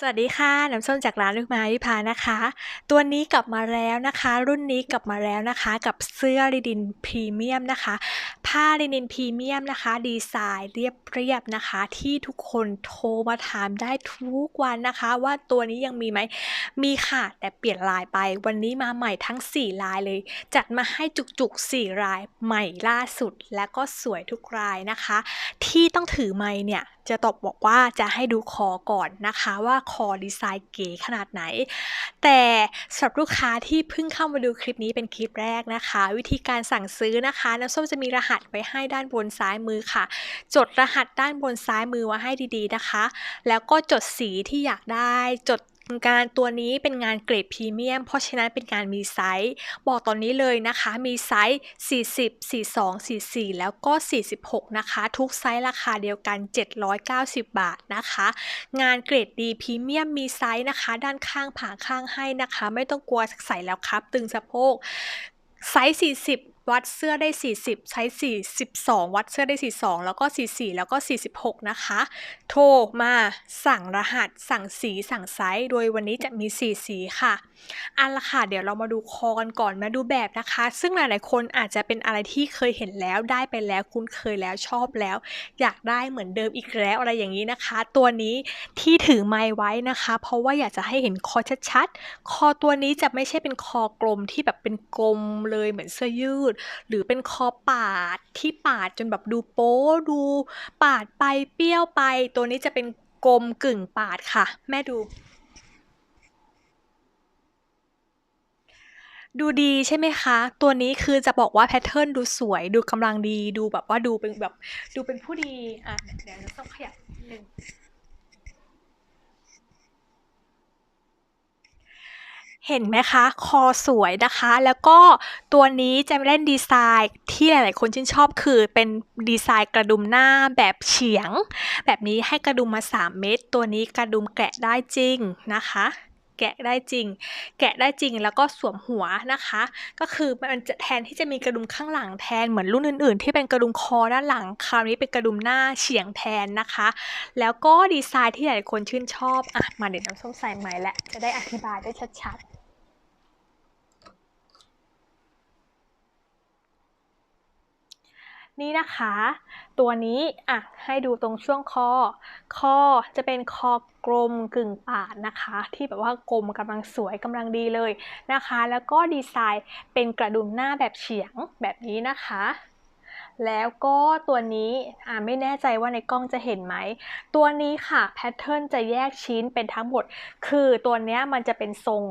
สวัสดีค่ะ น้ำส้มจากร้านลูกไม้วิภานะคะ ตัวนี้กลับมาแล้วนะคะ รุ่นนี้กลับมาแล้วนะคะ กับเสื้อลินินพรีเมียมนะคะ ผ้าลินินพรีเมียมนะคะ ดีไซน์เรียบๆนะคะ ที่ทุกคนโทรมาถามได้ทุกวันนะคะ ว่าตัวนี้ยังมีไหมมีค่ะ แต่เปลี่ยนลายไป วันนี้มาใหม่ทั้ง 4 ลายเลย จัดมาให้จุกๆ 4 ลายใหม่ล่าสุด และก็สวยทุกลายนะคะ ที่ต้องถือไม้เนี่ย จะตอบบอกว่าจะให้ดูคอก่อนนะคะว่าคอดีไซน์เก๋ขนาดไหน แต่สำหรับลูกค้าที่เพิ่งเข้ามาดูคลิปนี้เป็นคลิปแรกนะคะ วิธีการสั่งซื้อนะคะน้ำส้มจะมีรหัสไว้ให้ด้านบนซ้ายมือค่ะ จดรหัสด้านบนซ้ายมือไว้ให้ดีๆนะคะ แล้วก็จดสีที่อยากได้จด งานตัวนี้เป็นงานเกรดพรีเมียม เพราะฉะนั้นเป็นการมีไซส์ บอกตอนนี้เลยนะคะ มีไซส์ 40 42 44 แล้วก็ 46 นะคะ ทุกไซส์ราคาเดียวกัน 790 บาทนะคะ งานเกรดดีพรีเมียมมีไซส์นะคะ ด้านข้างผ่าข้างให้นะคะ ไม่ต้องกลัวใส่แล้วครับ ตึงสะโพกไซส์ 40 วัดเสื้อได้ 40ไซส์42 วัดเสื้อได้ 42 แล้วก็ 44 แล้วก็ 46 นะคะ โทรมาสั่งรหัสสั่งสีสั่งไซส์โดยวันนี้จะมี 4 สีค่ะอันละค่ะ เดี๋ยวเรามาดูคอกันก่อนมาดูแบบนะคะ ซึ่งหลายๆ คนอาจจะเป็นอะไรที่เคยเห็นแล้วได้ไปแล้วคุ้นเคยแล้วชอบแล้ว อยากได้เหมือนเดิมอีกแล้วอะไรอย่างนี้นะคะ ตัวนี้ที่ถือไม้ไว้นะคะ เพราะว่าอยากจะให้เห็นคอชัดๆ คอตัวนี้จะไม่ใช่เป็นคอกลมที่แบบเป็นกลมเลยเหมือนเสื้อยืดหรือเป็นคอปาดที่ปาดจนแบบดูโป๊ดูปาดไปเปรี้ยวไป ตัวนี้จะเป็นกลมกึ่งปาดค่ะ แม่ดู ดูดีใช่ไหมคะ ตัวนี้คือจะบอกว่าแพทเทิร์นดูสวยดูกำลังดีดูแบบว่าดูเป็นแบบดูเป็นผู้ดีอะเดี๋ยวเราต้องขยับนิดนึง เห็นไหมคะ คอสวยนะคะ แล้วก็ตัวนี้จะเล่นดีไซน์ที่หลาย ๆ คนชื่นชอบคือเป็นดีไซน์กระดุมหน้าแบบเฉียง แบบนี้ให้กระดุมมา 3 เม็ดตัวนี้กระดุมแกะได้จริงนะคะแกะได้จริง แกะได้จริงแล้วก็สวมหัวนะคะ ก็คือมันจะแทนที่จะมีกระดุมข้างหลังแทนเหมือนรุ่นอื่น ๆ ที่เป็นกระดุมคอด้านหลัง คราวนี้เป็นกระดุมหน้าเฉียงแทนนะคะ แล้วก็ดีไซน์ที่หลายคนชื่นชอบ อะ มาเดี๋ยวน้ำส้มใส่ไม้และ จะได้อธิบายได้ชัด ๆ นี่นะคะ ตัวนี้อะให้ดูตรงช่วงคอ คอจะเป็นคอกลมกึ่งปาดนะคะ ที่แบบว่ากลมกำลังสวยกำลังดีเลยนะคะ แล้วก็ดีไซน์เป็นกระดุมหน้าแบบเฉียงแบบนี้นะคะแล้วก็ตัวนี้อ่าไม่แน่ใจว่าในกล้องจะเห็นไหม ตัวนี้ค่ะแพทเทิร์นจะแยกชิ้นเป็นทั้งหมด คือตัวนี้มันจะเป็นทรง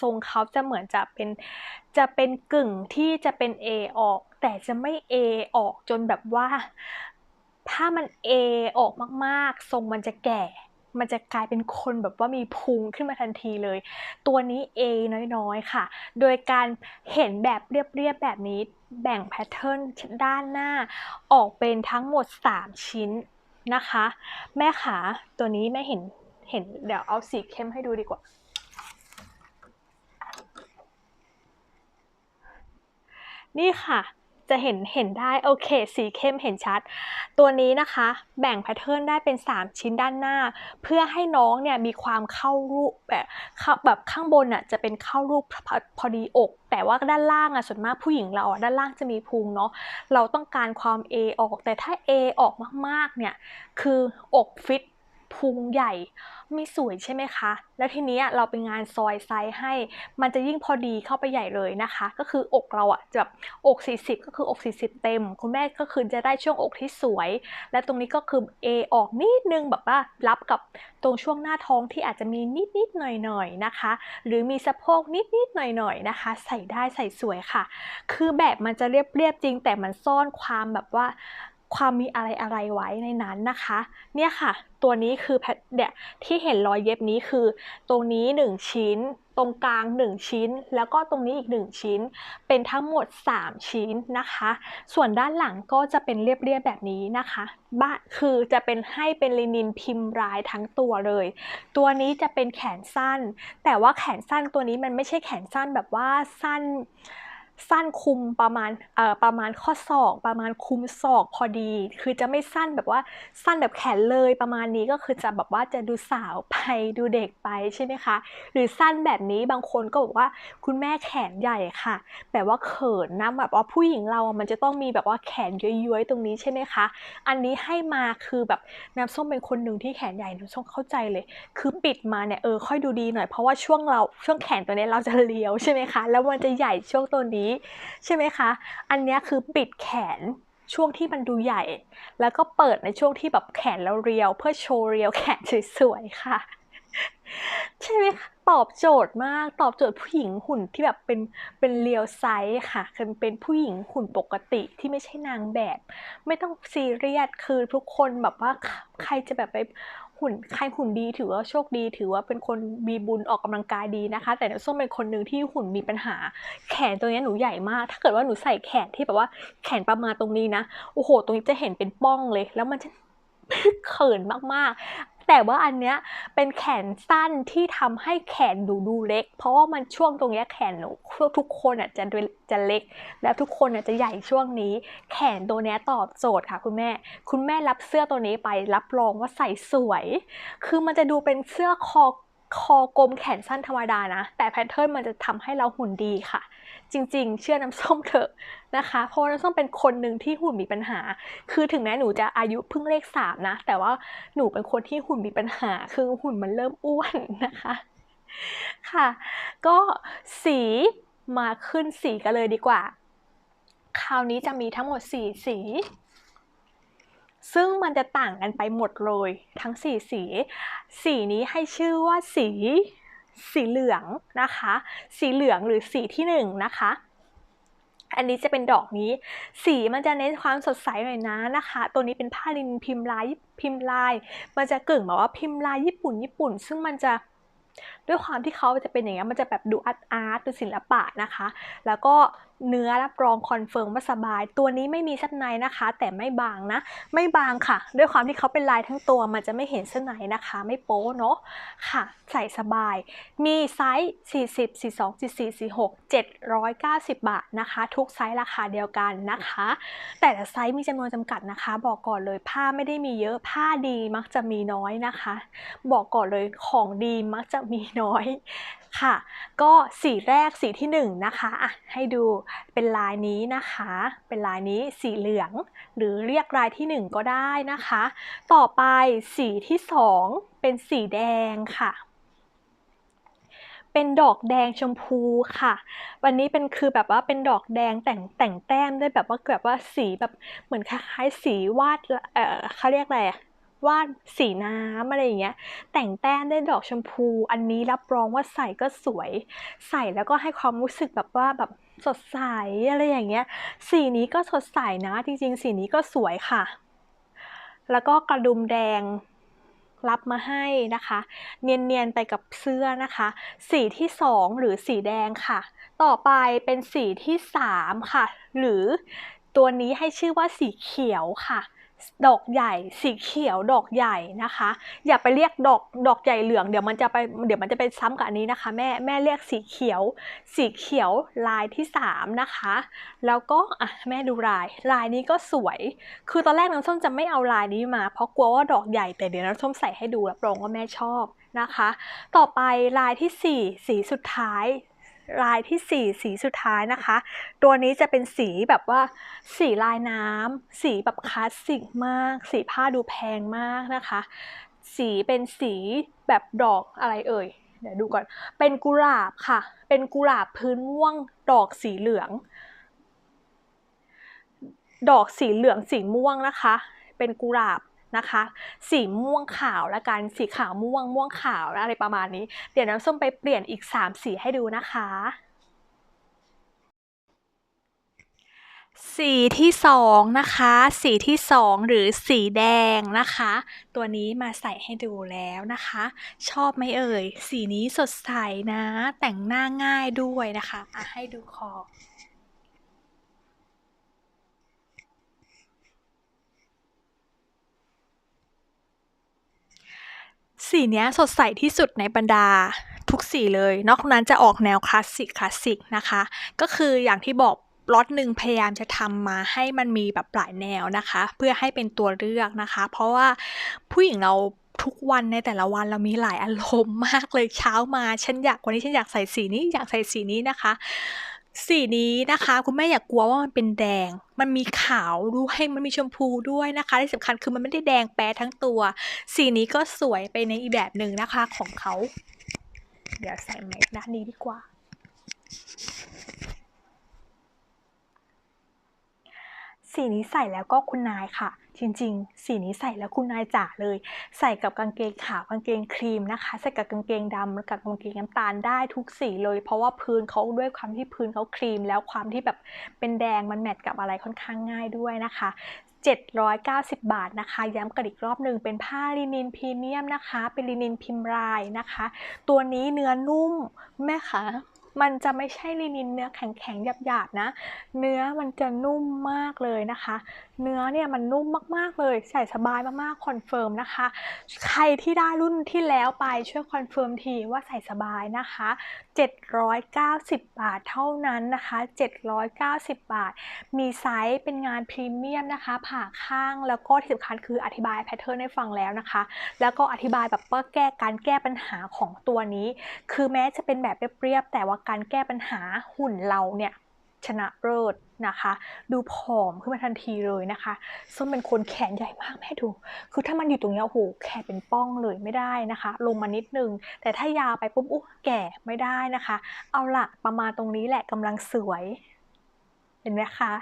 ทรงเขาจะเหมือนจะเป็นจะเป็นกึ่งที่จะเป็น A ออก แต่จะไม่ A ออกจนแบบว่า ถ้ามัน A ออกมากๆ ทรงมันจะแก่ มันจะกลายเป็นคนแบบว่ามีพุงขึ้นมาทันทีเลย ตัวนี้ A น้อยๆค่ะ โดยการเห็นแบบเรียบๆแบบนี้แบ่งแพทเทิร์นด้านหน้า ออกเป็นทั้งหมด 3 ชิ้นนะคะ แม่ขาตัวนี้แม่เห็นเห็นเดี๋ยวเอาสีเข้มให้ดูดีกว่า นี่ค่ะจะเห็นเห็นได้โอเคสีเข้มเห็นชัด ตัวนี้นะคะแบ่งแพทเทิร์นได้เป็น 3 ชิ้นด้านหน้า เพื่อให้น้องเนี่ยมีความเข้ารูปแบบแบบข้างบนน่ะจะเป็นเข้ารูปพอพอดีอก แต่ว่าด้านล่างอะส่วนมากผู้หญิงเราอะด้านล่างจะมีพุงเนาะเราต้องการความ A ออก แต่ถ้า A ออกมากๆเนี่ยคืออกฟิต พุงใหญ่ไม่สวยใช่ไหมคะ แล้วทีนี้เราเป็นงานซอยไซส์ให้ มันจะยิ่งพอดีเข้าไปใหญ่เลยนะคะ ก็คืออกเราอะจะแบบอก 40 ก็คืออก 40 เต็ม คุณแม่ก็คือจะได้ช่วงอกที่สวย และตรงนี้ก็คือ A ออกนิดนึงแบบว่ารับกับตรงช่วงหน้าท้องที่อาจจะมีนิดๆหน่อยๆนะคะ หรือมีสะโพกนิดๆหน่อยๆนะคะ ใส่ได้ใส่สวยค่ะ คือแบบมันจะเรียบๆจริง แต่มันซ่อนความแบบว่า ความมีอะไรอะไรไว้ในนั้นนะคะ เนี่ยค่ะ ตัวนี้คือแพทเนี่ยที่เห็นรอยเย็บนี้คือ ตรงนี้ 1 ชิ้น ตรงกลาง 1 ชิ้น แล้วก็ตรงนี้อีก 1 ชิ้น เป็นทั้งหมด 3 ชิ้นนะคะ ส่วนด้านหลังก็จะเป็นเรียบๆแบบนี้นะคะบ้าคือจะเป็นให้เป็นลินินพิมพ์ลายทั้งตัวเลย ตัวนี้จะเป็นแขนสั้น แต่ว่าแขนสั้นตัวนี้มันไม่ใช่แขนสั้นแบบว่าสั้น สั้นคุมประมาณเอ่อประมาณข้อศอก ประมาณคุมศอกพอดี คือจะไม่สั้นแบบว่าสั้นแบบแขนเลยประมาณนี้ก็คือจะแบบว่าจะดูสาวไปดูเด็กไปใช่ไหมคะ หรือสั้นแบบนี้บางคนก็บอกว่าคุณแม่แขนใหญ่ค่ะ แบบว่าเขินนะแบบว่าผู้หญิงเรามันจะต้องมีแบบว่าแขนย้อยๆตรงนี้ใช่ไหมคะ อันนี้ให้มาคือแบบน้ำส้มเป็นคนหนึ่งที่แขนใหญ่น้ำส้มเข้าใจเลย คือปิดมาเนี่ยเออค่อยดูดีหน่อยเพราะว่าช่วงเราช่วงแขนตัวนี้เราจะเลี้ยวใช่ไหมคะ แล้วมันจะใหญ่ช่วงตัวนี้ใช่ไหมคะ อันนี้คือปิดแขนช่วงที่มันดูใหญ่ แล้วก็เปิดในช่วงที่แบบแขนเราเรียว เพื่อโชว์เรียวแขนสวยๆค่ะ ใช่ไหมคะตอบโจทย์มากตอบโจทย์ผู้หญิงหุ่นที่แบบเป็นเป็นเรียวไซส์ค่ะคือเป็นผู้หญิงหุ่นปกติที่ไม่ใช่นางแบบ ไม่ต้องซีเรียสคือทุกคนแบบว่าใครจะแบบไป หุ่นใครหุ่นดีถือว่าโชคดีถือว่าเป็นคนมีบุญออกกำลังกายดีนะคะ แต่ส้มเป็นคนหนึ่งที่หุ่นมีปัญหา แขนตัวนี้หนูใหญ่มาก ถ้าเกิดว่าหนูใส่แขนที่แบบว่าแขนประมาณตรงนี้นะโอ้โห ตรงนี้จะเห็นเป็นป้องเลย แล้วมันจะเขินมากๆ แต่ว่าอันเนี้ยเป็นแขนสั้นที่ทำให้แขนดูดูเล็ก เพราะว่ามันช่วงตรงนี้แขนหนูทุกคนอะจะจะเล็ก แล้วทุกคนอะจะใหญ่ช่วงนี้ แขนตัวนี้ตอบโจทย์ค่ะ คุณแม่ คุณแม่รับเสื้อตัวนี้ไปรับรองว่าใส่สวย คือมันจะดูเป็นเสื้อคอ คอกลมแขนสั้นธรรมดานะ แต่แพทเทิร์นมันจะทำให้เราหุ่นดีค่ะ จริงๆ เชื่อน้ำส้มเถอะนะคะ เพราะน้ำส้มเป็นคนหนึ่งที่หุ่นมีปัญหา คือถึงแม้หนูจะอายุเพิ่งเลขสามนะ แต่ว่าหนูเป็นคนที่หุ่นมีปัญหา คือหุ่นมันเริ่มอ้วนนะคะ ค่ะ ก็สีมาขึ้นสีกันเลยดีกว่า คราวนี้จะมีทั้งหมด 4 สี ซึ่งมันจะต่างกันไปหมดเลยทั้ง 4 สี สีนี้ให้ชื่อว่าสี สีเหลืองนะคะ สีเหลืองหรือสีที่1นนะคะอันนี้จะเป็นดอกนี้ สีมันจะเน้นความสดใสหน่อยนะนะคะ ตัวนี้เป็นผ้าลินพิมพ์ลายพิมพ์ลาย มันจะกึ่งแบบว่าพิมพ์ลายญี่ปุ่นญี่ปุ่น ซึ่งมันจะด้วยความที่เขาจะเป็นอย่างนี้มันจะแบบดูอาร์ตอาร์ตดูศิลปะนะคะ แล้วก็ เนื้อรับรองคอนเฟิร์มว่าสบาย ตัวนี้ไม่มีเส้นในนะคะ แต่ไม่บางนะ ไม่บางค่ะ ด้วยความที่เขาเป็นลายทั้งตัวมันจะไม่เห็นเส้นในนะคะ ไม่โป๊เนาะค่ะ ใส่สบาย มีไซส์ 40 42 44 46 790 บาทนะคะ ทุกไซส์ราคาเดียวกันนะคะ แต่ละไซส์มีจำนวนจำกัดนะคะ บอกก่อนเลยผ้าไม่ได้มีเยอะผ้าดีมักจะมีน้อยนะคะ บอกก่อนเลยของดีมักจะมีน้อย ค่ะ ก็สีแรกสีที่1นนะคะอะให้ดูเป็นลายนี้นะคะ เป็นลายนี้สีเหลือง หรือเรียกลายที่ 1 ก็ได้นะคะ ต่อไปสีที่ 2 เป็นสีแดงค่ะเป็นดอกแดงชมพูค่ะ วันนี้เป็นคือแบบว่าเป็นดอกแดงแต่งแต่งแต้มด้วยแบบว่าแบบว่าสีแบบเหมือนคล้ายๆสีวาด เอ่อเขาเรียกอะไรอะ วาดสีน้ำอะไรอย่างเงี้ย แต่งแต้มด้วยดอกชมพู อันนี้รับรองว่าใส่ก็สวย ใส่แล้วก็ให้ความรู้สึกแบบว่าแบบสดใสอะไรอย่างเงี้ย สีนี้ก็สดใสนะ จริง ๆ สีนี้ก็สวยค่ะ แล้วก็กระดุมแดงรับมาให้นะคะ เนียน ๆ ไปกับเสื้อนะคะ สีที่ 2 หรือสีแดงค่ะ ต่อไปเป็นสีที่ 3 ค่ะ หรือตัวนี้ให้ชื่อว่าสีเขียวค่ะ ดอกใหญ่สีเขียวดอกใหญ่นะคะ อย่าไปเรียกดอกดอกใหญ่เหลืองเดี๋ยวมันจะไปเดี๋ยวมันจะไปซ้ำกับอันนี้นะคะ แม่แม่เรียกสีเขียว สีเขียวลายที่ 3 นะคะ แล้วก็อะแม่ดูลายลายนี้ก็สวย คือตอนแรกน้ำส้มจะไม่เอาลายนี้มา เพราะกลัวว่าดอกใหญ่แต่เดี๋ยวน้ำส้มใส่ให้ดูรับรองว่าแม่ชอบนะคะ ต่อไปลายที่ 4 สีสุดท้าย ลายที่ 4 สีสุดท้ายนะคะ ตัวนี้จะเป็นสีแบบว่าสีลายน้ำสีแบบคลาสสิกมาก สีผ้าดูแพงมากนะคะ สีเป็นสีแบบดอกอะไรเอ่ยเดี๋ยวดูก่อน เป็นกุหลาบค่ะ เป็นกุหลาบพื้นม่วงดอกสีเหลือง ดอกสีเหลืองสีม่วงนะคะ เป็นกุหลาบ นะคะ สีม่วงขาวละกันสีขาวม่วงม่วงขาวอะไรประมาณนี้ เดี๋ยวน้ำส้มไปเปลี่ยนอีก 3 สีให้ดูนะคะ สีที่สองนะคะ สีที่สองหรือสีแดงนะคะ ตัวนี้มาใส่ให้ดูแล้วนะคะ ชอบไหมเอ่ย สีนี้สดใสนะ แต่งหน้าง่ายด้วยนะคะอะให้ดูคอ สีนี้สดใสที่สุดในบรรดาทุกสีเลย นอกนั้นจะออกแนวคลาสสิกคลาสสิกนะคะ ก็คืออย่างที่บอกล็อตหนึ่งพยายามจะทำมาให้มันมีแบบหลายแนวนะคะ เพื่อให้เป็นตัวเลือกนะคะ เพราะว่าผู้หญิงเราทุกวันในแต่ละวันเรามีหลายอารมณ์มากเลยเช้ามาฉันอยากวันนี้ฉันอยากใส่สีนี้อยากใส่สีนี้นะคะ สีนี้นะคะ คุณแม่อย่ากกลัวว่ามันเป็นแดง มันมีขาวด้วยมันมีชมพูด้วยนะคะที่สำคัญคือมันไม่ได้แดงแป๊ะทั้งตัว สีนี้ก็สวยไปในอีกแบบหนึ่งนะคะของเขา เดี๋ยวใส่แม็กด้านนี้ดีกว่า สีนี้ใส่แล้วก็คุณนายค่ะ จริงๆ สีนี้ใส่แล้วคุณนายจ๋าเลย ใส่กับกางเกงขาวกางเกงครีมนะคะ ใส่กับกางเกงดำกับกางเกงน้ำตาลได้ทุกสีเลย เพราะว่าพื้นเขาด้วยความที่พื้นเขาครีม แล้วความที่แบบเป็นแดงมันแมทกับอะไรค่อนข้างง่ายด้วยนะคะ790 บาทนะคะ ย้ำกันอีกรอบหนึ่งเป็นผ้าลินินพรีเมียมนะคะ เป็นลินินพิมพ์ลายนะคะ ตัวนี้เนื้อนุ่มแม่คะ มันจะไม่ใช่ลินินเนื้อแข็งๆหยาบๆนะ เนื้อมันจะนุ่มมากเลยนะคะ เนื้อเนี่ยมันนุ่มมากๆเลย ใส่สบายมากๆคอนเฟิร์มนะคะ ใครที่ได้รุ่นที่แล้วไปช่วยคอนเฟิร์มทีว่าใส่สบายนะคะ 790 บาทเท่านั้นนะคะ 790 บาท มีไซส์เป็นงานพรีเมียมนะคะ ผ่าข้างแล้วก็ที่สำคัญคืออธิบายแพทเทิร์นให้ฟังแล้วนะคะ แล้วก็อธิบายแบบว่าแก้การแก้ปัญหาของตัวนี้ คือแม้จะเป็นแบบเรียบๆแต่ว่าการแก้ปัญหาหุ่นเราเนี่ยชนะเลิศนะคะ ดูผอมขึ้นมาทันทีเลยนะคะส้มเป็นคนแขนใหญ่มากแม่ดู คือถ้ามันอยู่ตรงนี้โอ้โหแขนเป็นป้องเลยไม่ได้นะคะ ลงมานิดนึง แต่ถ้ายาวไปปุ๊บอุ๊แก่ไม่ได้นะคะ เอาละประมาณตรงนี้แหละกำลังสวย เห็นไหมคะ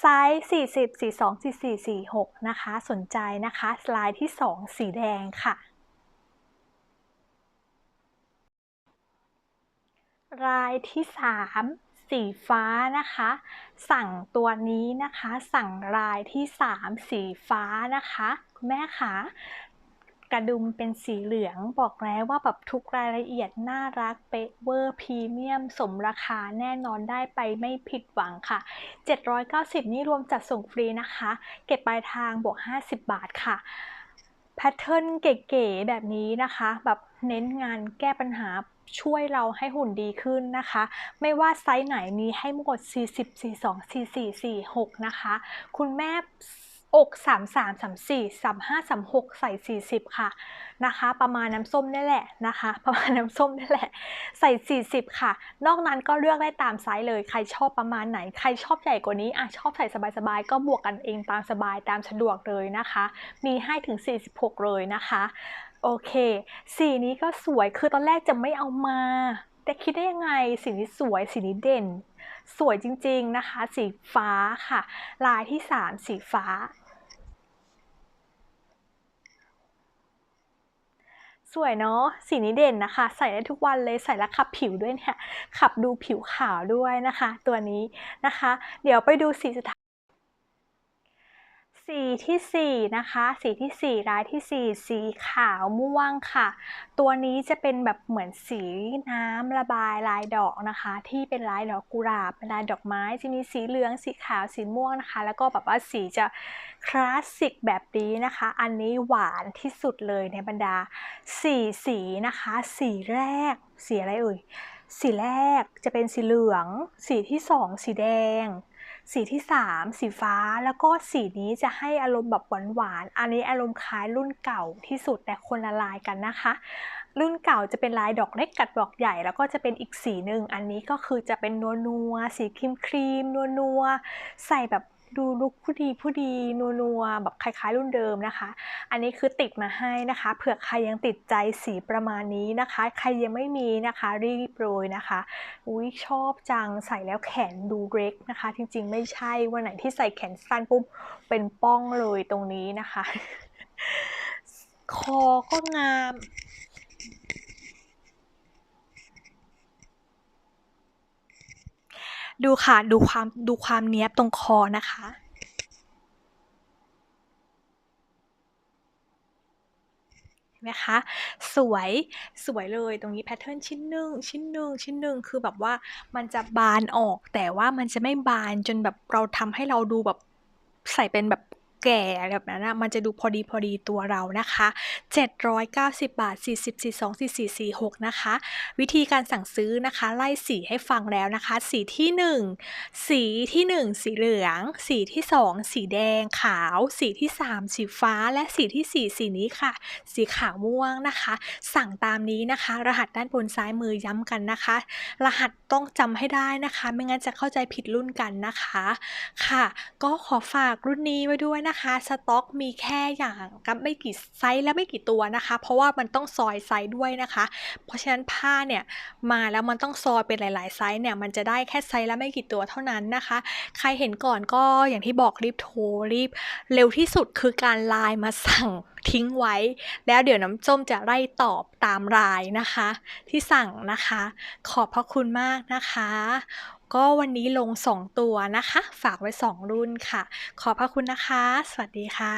ไซส์40 42 44 46 นะคะ สนใจนะคะ สไลด์ที่ 2 สีแดงค่ะ รายที่3สีฟ้านะคะ สั่งตัวนี้นะคะ สั่งรายที่3สีฟ้านะคะคุณแม่คะกระดุมเป็นสีเหลืองบอกแล้วว่าแบบทุกรายละเอียดน่ารักเป๊ะเวอร์พรีเมียม สมราคาแน่นอนได้ไปไม่ผิดหวังค่ะ 790 นี่รวมจัดส่งฟรีนะคะ เก็บปลายทางบวก 50 บาทค่ะแพทเทิร์นเก๋ๆแบบนี้นะคะ แบบเน้นงานแก้ปัญหา ช่วยเราให้หุ่นดีขึ้นนะคะ ไม่ว่าไซส์ไหนมีให้หมด 40 42 44 46 นะคะ คุณแม่อก33 34 35 36 ใส่ 40 ค่ะนะคะ ประมาณน้ำส้มนี่แหละนะคะ ประมาณน้ำส้มนี่แหละ ใส่ 40 ค่ะ นอกนั้นก็เลือกได้ตามไซส์เลย ใครชอบประมาณไหน ใครชอบใหญ่กว่านี้อะชอบใส่สบายๆ ก็บวกกันเองตามสบายตามสะดวกเลยนะคะ มีให้ถึง 46 เลยนะคะ โอเค สีนี้ก็สวย คือตอนแรกจะไม่เอามา แต่คิดได้ยังไง สีนี้สวย สีนี้เด่น สวยจริงๆนะคะ สีฟ้าค่ะ ลายที่ 3 สีฟ้า สวยเนาะ สีนี้เด่นนะคะ ใส่ได้ทุกวันเลย ใส่แล้วขับผิวด้วยเนี่ย ขับดูผิวขาวด้วยนะคะ ตัวนี้นะคะ เดี๋ยวไปดูสีสุดท สีที่ 4 นะคะ สีที่ 4 รายที่ 4 สีขาวม่วงค่ะ ตัวนี้จะเป็นแบบเหมือนสีน้ำระบายลายดอกนะคะ ที่เป็นลายดอกกุหลาบเป็นลายดอกไม้จะมีสีเหลืองสีขาวสีม่วงนะคะ แล้วก็แบบว่าสีจะคลาสสิกแบบนี้นะคะ อันนี้หวานที่สุดเลยในบรรดาสีสีนะคะ สีแรกสีอะไรเอ่ยสีแรกจะเป็นสีเหลือง สีที่ 2 สีแดง สีที่ 3 สีฟ้าแล้วก็สีนี้จะให้อารมณ์แบบหวานๆอันนี้อารมณ์คล้ายรุ่นเก่าที่สุดแต่คนละลายกันนะคะ รุ่นเก่าจะเป็นลายดอกเล็กกัดดอกใหญ่ แล้วก็จะเป็นอีกสีหนึ่งอันนี้ก็คือจะเป็นนัวนัวสีครีมครีมนัวนัวใส่แบบ ดูลุคผู้ดีผู้ดีนัวนัวๆแบบคล้ายๆรุ่นเดิมนะคะ อันนี้คือติดมาให้นะคะเผื่อใครยังติดใจสีประมาณนี้นะคะ ใครยังไม่มีนะคะรีบโรยนะคะ อุ้ยชอบจังใส่แล้วแขนดูเล็กนะคะ จริงๆ ไม่ใช่วันไหนที่ใส่แขนสั้นปุ๊บเป็นป้องเลยตรงนี้นะคะ คอก็งาม ดูค่ะ ดูความดูความเนี้ยบตรงคอนะคะ เห็นไหมคะ สวยสวยเลยตรงนี้แพทเทิร์นชิ้นหนึ่งชิ้นหนึ่งชิ้นหนึ่งคือแบบว่ามันจะบานออกแต่ว่ามันจะไม่บานจนแบบเราทำให้เราดูแบบใส่เป็นแบบ แก่แบบนั้นนะมันจะดูพอดีพอดีตัวเรานะคะ 790 บาท 40 42 44 46 นะคะ วิธีการสั่งซื้อนะคะ ไล่สีให้ฟังแล้วนะคะ สีที่ 1 สีที่ 1 สีเหลือง สีที่ 2 สีแดงขาว สีที่ 3 สีฟ้าและสีที่ 4 สีนี้ค่ะ สีขาวม่วงนะคะ สั่งตามนี้นะคะ รหัสด้านบนซ้ายมือย้ำกันนะคะ รหัสต้องจำให้ได้นะคะ ไม่งั้นจะเข้าใจผิดรุ่นกันนะคะค่ะ ก็ขอฝากรุ่นนี้ไว้ด้วยนะคะสต็อกมีแค่อย่างกับไม่กี่ไซส์และไม่กี่ตัวนะคะ เพราะว่ามันต้องซอยไซส์ด้วยนะคะ เพราะฉะนั้นผ้าเนี่ยมาแล้วมันต้องซอยเป็นหลาย ๆ ไซส์เนี่ยมันจะได้แค่ไซส์และไม่กี่ตัวเท่านั้นนะคะ ใครเห็นก่อนก็อย่างที่บอกรีบโทรรีบ เร็วที่สุดคือการไลน์มาสั่งทิ้งไว้ แล้วเดี๋ยวน้ำส้มจะไล่ตอบตามรายนะคะ ที่สั่งนะคะ ขอบพระคุณมากนะคะก็วันนี้ลง 2 ตัวนะคะ ฝากไว้ 2 รุ่นค่ะ ขอพระคุณนะคะ สวัสดีค่ะ